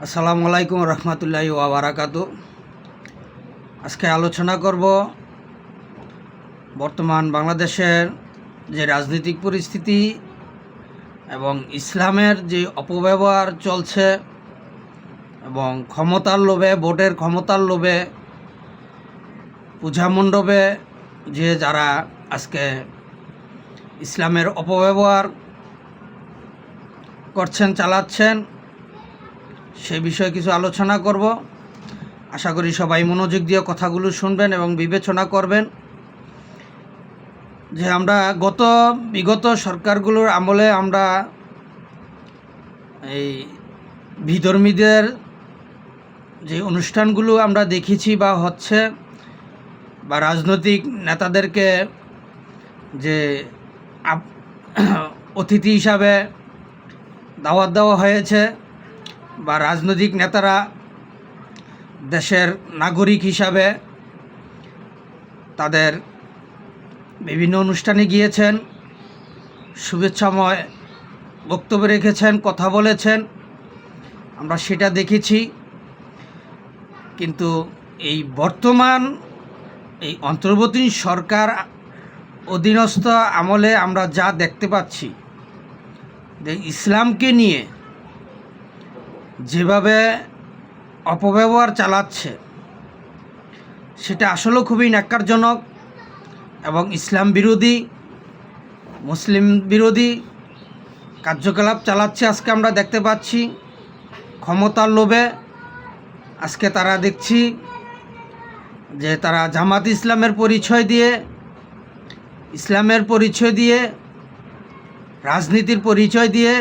আসসালামু আলাইকুম রহমতুল্লাহ ওয়াবারাকাত আজকে আলোচনা করব বর্তমান বাংলাদেশের যে রাজনৈতিক পরিস্থিতি এবং ইসলামের যে অপব্যবহার চলছে এবং ক্ষমতার লোভে, ভোটের ক্ষমতার লোভে, পূজা মণ্ডপে যে যারা আজকে ইসলামের অপব্যবহার করছেন, চালাচ্ছেন সে বিষয়ে কিছু আলোচনা করব। আশা করি সবাই মনোযোগ দিয়ে কথাগুলো শুনবেন এবং বিবেচনা করবেন। যে আমরা গত, বিগত সরকারগুলোর আমলে আমরা এই বিধর্মীদের যে অনুষ্ঠানগুলো আমরা দেখেছি বা হচ্ছে, বা রাজনৈতিক নেতাদেরকে যে অতিথি হিসাবে দাওয়াত দেওয়া হয়েছে বা রাজনৈতিক নেতারা দেশের নাগরিক হিসাবে তাদের বিভিন্ন অনুষ্ঠানে গিয়েছেন, শুভেচ্ছাময় বক্তব্য রেখেছেন, কথা বলেছেন। আমরা সেটা দেখেছি। কিন্তু এই বর্তমান, এই অন্তর্বর্তী সরকার অধীনস্থ আমলে আমরা যা দেখতে পাচ্ছি যে ইসলামকে নিয়ে যেভাবে অপব্যবহার চালাচ্ছে, সেটা আসলেও খুবই ন্যাক্কারজনক এবং ইসলাম বিরোধী, মুসলিম বিরোধী কার্যকলাপ চালাচ্ছে আজকে আমরা দেখতে পাচ্ছি। ক্ষমতার লোভে আজকে তারা দেখছি যে তারা জামাত ইসলামের পরিচয় দিয়ে, ইসলামের পরিচয় দিয়ে, রাজনীতির পরিচয় দিয়ে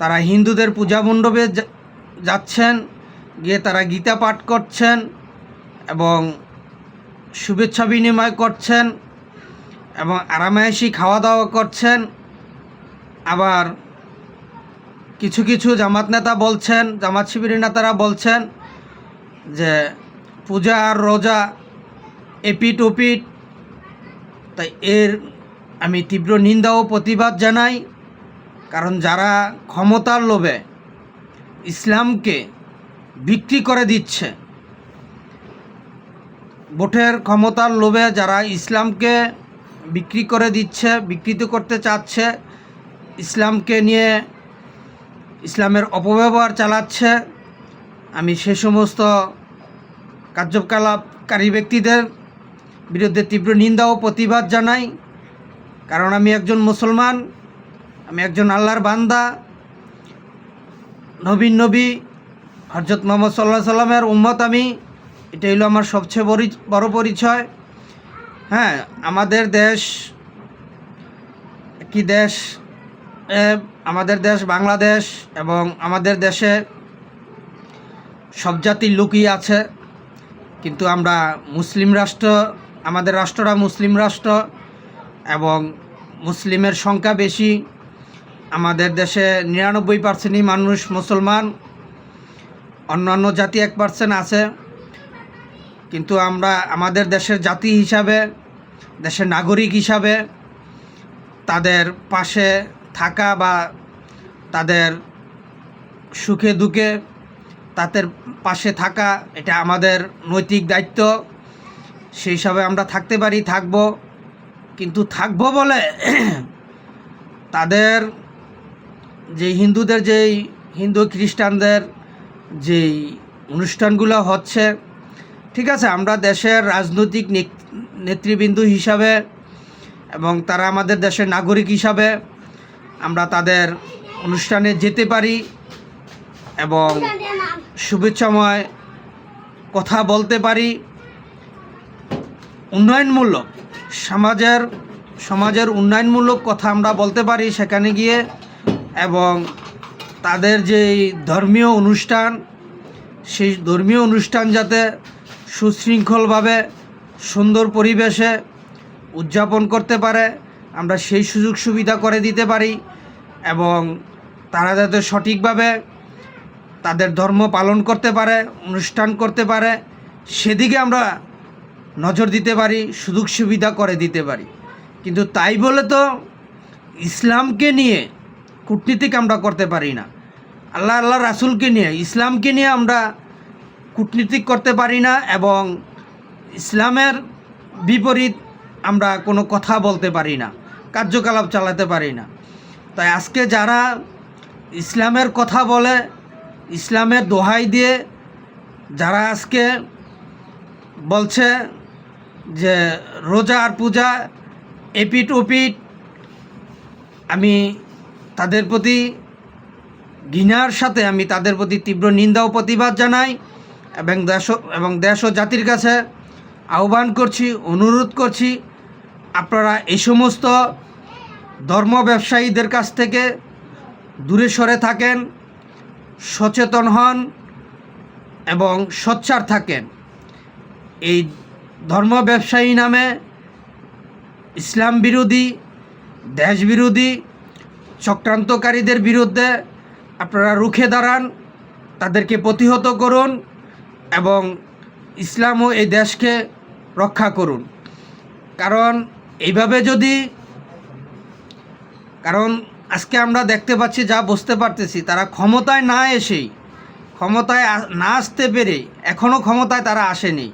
তারা হিন্দুদের পূজা মণ্ডপে যাচ্ছেন, গিয়ে তারা গীতা পাঠ করছেন এবং শুভেচ্ছা বিনিময় করছেন এবং আরামায়াসি খাওয়া দাওয়া করছেন। আবার কিছু কিছু জামাত নেতা বলছেন, জামাত শিবির নেতারা বলছেন যে পূজা আর রোজা এপিট ওপিট তাই এর আমি তীব্র নিন্দা ও প্রতিবাদ জানাই। কারণ যারা ক্ষমতার লোভে ইসলামকে বিক্রি করে দিচ্ছে, ভোটের ক্ষমতার লোভে যারা ইসলামকে বিক্রি করে দিচ্ছে, বিকৃত করতে চাচ্ছে, ইসলামকে নিয়ে ইসলামের অপব্যবহার চালাচ্ছে, আমি সে সমস্ত কার্যকলাপকারী ব্যক্তিদের বিরুদ্ধে তীব্র নিন্দা ও প্রতিবাদ জানাই। কারণ আমি একজন মুসলমান আমি একজন আল্লাহর বান্দা, নবীন নবী হজরত মোহাম্মদ সাল্লাহ সাল্লামের উম্মত আমি। এটা হলো আমার সবচেয়ে বড় পরিচয়। হ্যাঁ আমাদের দেশ কি দেশ আমাদের দেশ বাংলাদেশ এবং আমাদের দেশে সব জাতির লোকই আছে। কিন্তু আমরা মুসলিম রাষ্ট্র, আমাদের রাষ্ট্রটা মুসলিম রাষ্ট্র এবং মুসলিমের সংখ্যা বেশি। আমাদের দেশে নিরানব্বই পার্সেন্টই মানুষ মুসলমান, অন্যান্য জাতি এক পার্সেন্ট আছে। কিন্তু আমরা আমাদের দেশের জাতি হিসাবে, দেশের নাগরিক হিসাবে তাদের পাশে থাকা বা তাদের সুখে দুঃখে তাদের পাশে থাকা, এটা আমাদের নৈতিক দায়িত্ব। সেই হিসাবে আমরা থাকতে পারি, থাকব। কিন্তু থাকব বলে তাদের যে হিন্দুদের যেই হিন্দু খ্রিস্টানদের যেই অনুষ্ঠানগুলো হচ্ছে, ঠিক আছে, আমরা দেশের রাজনৈতিক নেতৃবৃন্দ হিসাবে এবং তারা আমাদের দেশের নাগরিক হিসাবে আমরা তাদের অনুষ্ঠানে যেতে পারি এবং শুভেচ্ছাময় কথা বলতে পারি। উন্নয়নমূলক, সমাজের সমাজের উন্নয়নমূলক কথা আমরা বলতে পারি সেখানে গিয়ে। এবং তাদের যে ধর্মীয় অনুষ্ঠান, সেই ধর্মীয় অনুষ্ঠান যাতে সুশৃঙ্খলভাবে, সুন্দর পরিবেশে উদযাপন করতে পারে, আমরা সেই সুযোগ সুবিধা করে দিতে পারি এবং তারা যাতে সঠিকভাবে তাদের ধর্ম পালন করতে পারে, অনুষ্ঠান করতে পারে, সেদিকে আমরা নজর দিতে পারি, সুযোগ সুবিধা করে দিতে পারি। কিন্তু তাই বলে তো ইসলামকে নিয়ে কূটনীতিক আমরা করতে পারি না। আল্লাহ আল্লাহ রাসুলকে নিয়ে, ইসলামকে নিয়ে আমরা কূটনীতিক করতে পারি না এবং ইসলামের বিপরীত আমরা কোনো কথা বলতে পারি না, কার্যকলাপ চালাতে পারি না। তাই আজকে যারা ইসলামের কথা বলে, ইসলামের দোহাই দিয়ে যারা আজকে বলছে যে রোজা আর পূজা এপিট ওপিট আমি তাদের প্রতি ঘৃণার সাথে আমি তাদের প্রতি তীব্র নিন্দা ও প্রতিবাদ জানাই এবং দেশ এবং দেশ ও জাতির কাছে আহ্বান করছি, অনুরোধ করছি, আপনারা এই সমস্ত ধর্ম ব্যবসায়ীদের কাছ থেকে দূরে সরে থাকেন, সচেতন হন এবং সোচ্চার থাকেন। এই ধর্ম ব্যবসায়ী নামে ইসলাম বিরোধী, দেশ বিরোধী চক্রান্তকারীদের বিরুদ্ধে আপনারা রুখে দাঁড়ান, তাদেরকে প্রতিহত করুন এবং ইসলাম ও এই দেশকে রক্ষা করুন। কারণ এইভাবে যদি, কারণ আজকে আমরা দেখতে পাচ্ছি, যা বুঝতে পারতেছি, তারা ক্ষমতায় না এসেই, ক্ষমতায় না আসতে পেরে এখনও ক্ষমতায় তারা আসেনি।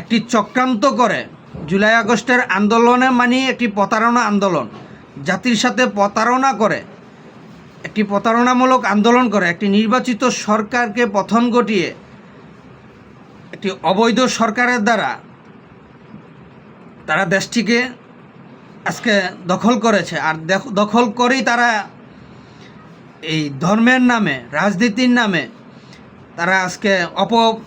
একটি চক্রান্ত করে জুলাই আগস্টের আন্দোলনে মানে একটি প্রতারণা আন্দোলন। জাতির সাথে প্রতারণা করে, একটি প্রতারণামূলক আন্দোলন করে, একটি নির্বাচিত সরকারকে পথন ঘটিয়ে, একটি অবৈধ সরকারের দ্বারা তারা দেশটিকে আজকে দখল করেছে। আর দেখ- দখল করেই তারা এই ধর্মের নামে, রাজনীতির নামে তারা আজকে অপ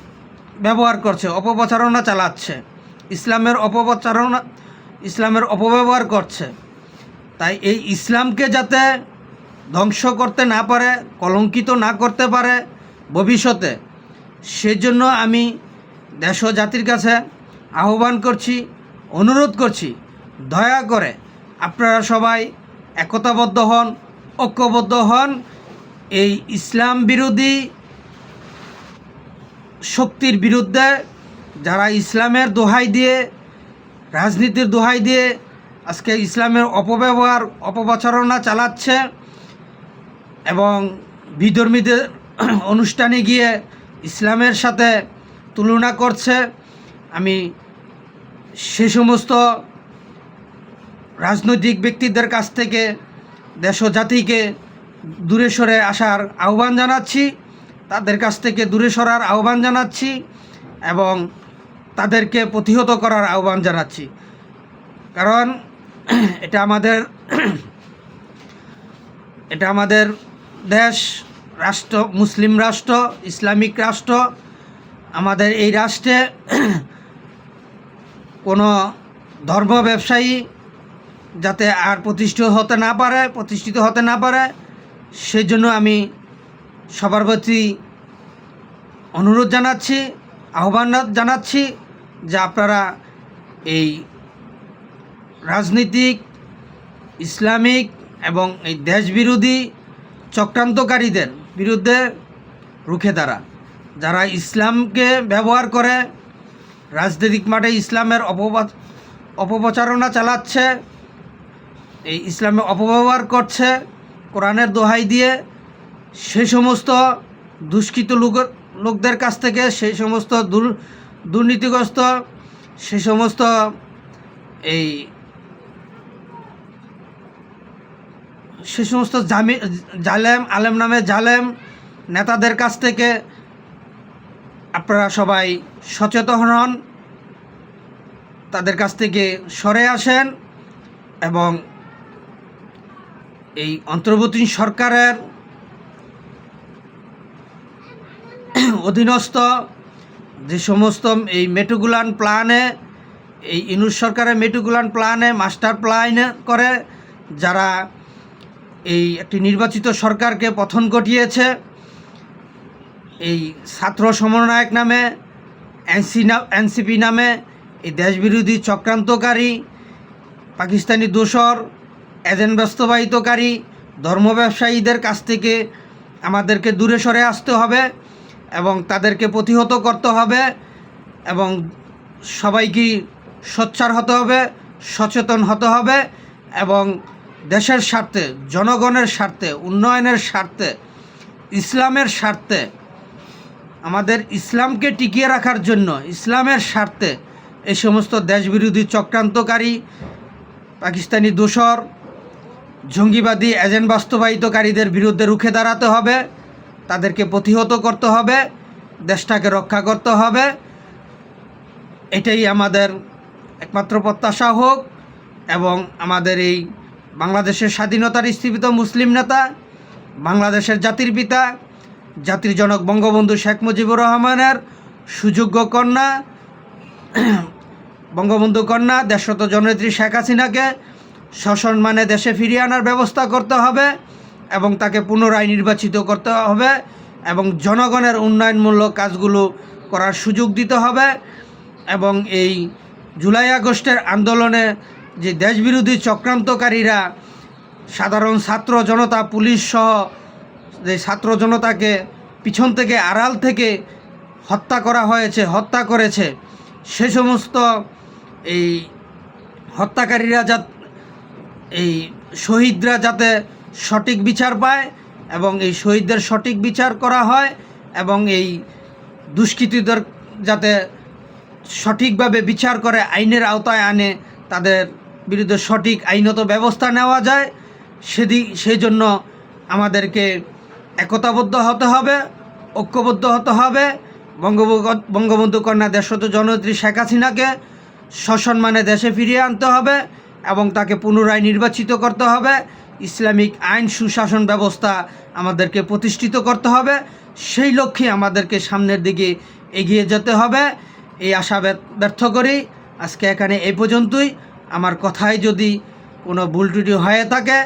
ব্যবহার করছে, অপপ্রচারণা চালাচ্ছে। ইসলামের অপপ্রচারণা, ইসলামের অপব্যবহার করছে। তাই এই ইসলামকে যাতে ধ্বংস করতে না পারে, কলঙ্কিত না করতে পারে ভবিষ্যতে, সেজন্য আমি দেশ জাতির কাছে আহ্বান করছি, অনুরোধ করছি, দয়া করে আপনারা সবাই একতাবদ্ধ হন, ঐক্যবদ্ধ হন, এই ইসলাম বিরোধী শক্তির বিরুদ্ধে যারা ইসলামের দোহাই দিয়ে, রাজনীতির দোহাই দিয়ে আজকে ইসলামের অপব্যবহার, অপপ্রচারণা চালাচ্ছে এবং বিধর্মীদের অনুষ্ঠানে গিয়ে ইসলামের সাথে তুলনা করছে। আমি সে সমস্ত রাজনৈতিক ব্যক্তিদের কাছ থেকে, দেশ জাতিকে দূরে সরে আসার আহ্বান জানাচ্ছি, তাদের কাছ থেকে দূরে সরার আহ্বান জানাচ্ছি এবং তাদেরকে প্রতিহত করার আহ্বান জানাচ্ছি। কারণ এটা আমাদের এটা আমাদের দেশ, রাষ্ট্র, মুসলিম রাষ্ট্র, ইসলামিক রাষ্ট্র। আমাদের এই রাষ্ট্রে কোনো ধর্ম ব্যবসায়ী যাতে আর প্রতিষ্ঠিত হতে না পারে, প্রতিষ্ঠিত হতে না পারে সেই জন্য আমি সবার প্রতি অনুরোধ জানাচ্ছি, আহ্বান জানাচ্ছি যে আপনারা এই রাজনীতিক, ইসলামিক এবং এই দেশবিরোধী চক্রান্তকারীদের বিরুদ্ধে রুখে দাঁড়া। যারা ইসলামকে ব্যবহার করে রাজনৈতিক মাঠে ইসলামের অপপ্রচারণা চালাচ্ছে, এই ইসলামে অপব্যবহার করছে, কোরআনের দোহাই দিয়ে সেই সমস্ত দুষ্কৃত লোক, লোকদের কাছ থেকে সেই সমস্ত দুর, দুর্নীতিগ্রস্ত সেই সমস্ত এই সে সমস্ত জামি জালেম, আলেম নামে জালেম নেতাদের কাছ থেকে আপনারা সবাই সচেতন হন, তাদের কাছ থেকে সরে আসেন এবং এই অন্তর্বর্তী সরকারের অধীনস্থ যে সমস্ত এই মেটুগুলান প্ল্যানে, এই ইনুস সরকারের মেটুগুলান প্ল্যানে, মাস্টার প্ল্যান করে, যারা এই একটি নির্বাচিত সরকারকে পথন ঘটিয়েছে। এই ছাত্র সমন্বয়ক নামে, এনসি এনসিপি নামে এই দেশবিরোধী চক্রান্তকারী, পাকিস্তানি দোসর এজেন্ট বাস্তবায়িতকারী, ধর্ম ব্যবসায়ীদের কাছ থেকে আমাদেরকে দূরে সরে আসতে হবে এবং তাদেরকে প্রতিহত করতে হবে এবং সবাইকে সোচ্চার হতে হবে, সচেতন হতে হবে এবং দেশের স্বার্থে, জনগণের স্বার্থে, উন্নয়নের স্বার্থে, ইসলামের স্বার্থে, আমাদের ইসলামকে টিকিয়ে রাখার জন্য, ইসলামের স্বার্থে এই সমস্ত দেশবিরোধী চক্রান্তকারী, পাকিস্তানি দোসর জঙ্গিবাদী এজেন্ট বাস্তবায়িতকারীদের বিরুদ্ধে রুখে দাঁড়াতে হবে, তাদেরকে প্রতিহত করতে হবে, দেশটাকে রক্ষা করতে হবে। এটাই আমাদের একমাত্র প্রত্যাশা হোক এবং আমাদের এই বাংলাদেশের স্বাধীনতার স্থীপিত মুসলিম নেতা, বাংলাদেশের জাতির পিতা, জাতির জনক বঙ্গবন্ধু শেখ মুজিবুর রহমানের সুযোগ্য কন্যা, বঙ্গবন্ধু কন্যা দেশরত জননেত্রী শেখ হাসিনাকে সসম্মানে দেশে ফিরিয়ে আনার ব্যবস্থা করতে হবে এবং তাকে পুনরায় নির্বাচিত করতে হবে এবং জনগণের উন্নয়নমূলক কাজগুলো করার সুযোগ দিতে হবে এবং এই জুলাই আগস্টের আন্দোলনে যে দেশবিরোধী চক্রান্তকারীরা সাধারণ ছাত্র জনতা, পুলিশ সহ যে ছাত্র জনতাকে পিছন থেকে আড়াল থেকে হত্যা করা হয়েছে, হত্যা করেছে, সে সমস্ত এই হত্যাকারীরা যা এই শহীদরা যাতে সঠিক বিচার পায় এবং এই শহীদদের সঠিক বিচার করা হয় এবং এই দুষ্কৃতীদের যাতে সঠিকভাবে বিচার করে, আইনের আওতায় আনে, তাদের বিরুদ্ধে সঠিক আইনত ব্যবস্থা নেওয়া যায় সেদিক সেই জন্য আমাদেরকে একতাবদ্ধ হতে হবে, ঐক্যবদ্ধ হতে হবে। বঙ্গবন্ধু কন্যা দেশত জননেত্রী শেখ হাসিনাকে সসম্মানে দেশে ফিরিয়ে আনতে হবে এবং তাকে পুনরায় নির্বাচিত করতে হবে। ইসলামিক আইন সুশাসন ব্যবস্থা আমাদেরকে প্রতিষ্ঠিত করতে হবে। সেই লক্ষ্যে আমাদেরকে সামনের দিকে এগিয়ে যেতে হবে। এই আশা ব্যর্থ করি। আজকে এখানে এই পর্যন্তই। আমার কথায় যদি কোনো ভুল ত্রুটি হয়ে থাকে,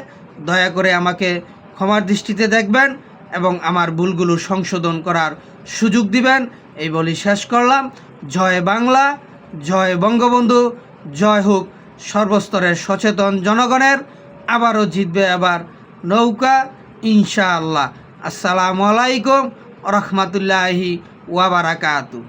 দয়া করে আমাকে ক্ষমার দৃষ্টিতে দেখবেন এবং আমার ভুলগুলো সংশোধন করার সুযোগ দিবেন। এই বলি শেষ করলাম। জয় বাংলা, জয় বঙ্গবন্ধু, জয় হোক সর্বস্তরের সচেতন জনগণের। আবারও জিতবে আবার নৌকা, ইনশাআল্লাহ। আসসালামু আলাইকুম রহমতুল্লাহি ওয়াবারাকাতু